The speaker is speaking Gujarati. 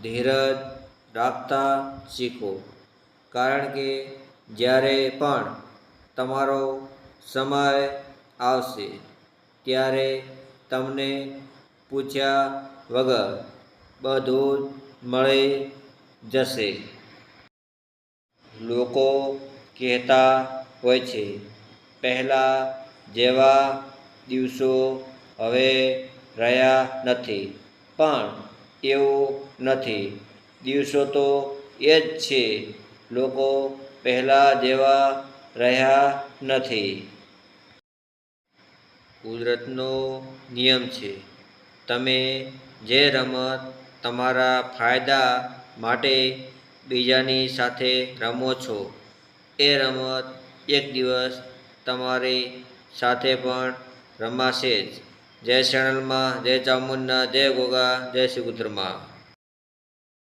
ધીરજ રાખતા શીખો. કારણ કે જ્યારે પણ તમારો સમય આવશે, ત્યારે તમને પૂછ્યા વગર બધું મળી જશે. લોકો કહેતા હોય છે, પહેલાં જેવા દિવસો હવે રહ્યા નથી. પણ એવું નથી. દિવસો તો એ જ છે. લોકો પહેલાં જેવા રહ્યા નથી. કુદરતનો નિયમ છે. તમે જે રમત તમારા ફાયદા માટે બીજાની સાથે રમો છો, એ રમત એક દિવસ તમારી સાથે પણ રમાશે જ. જય શરણમાં જય ચામુંડા જય ગોગા જય શ્રી કુતરમા.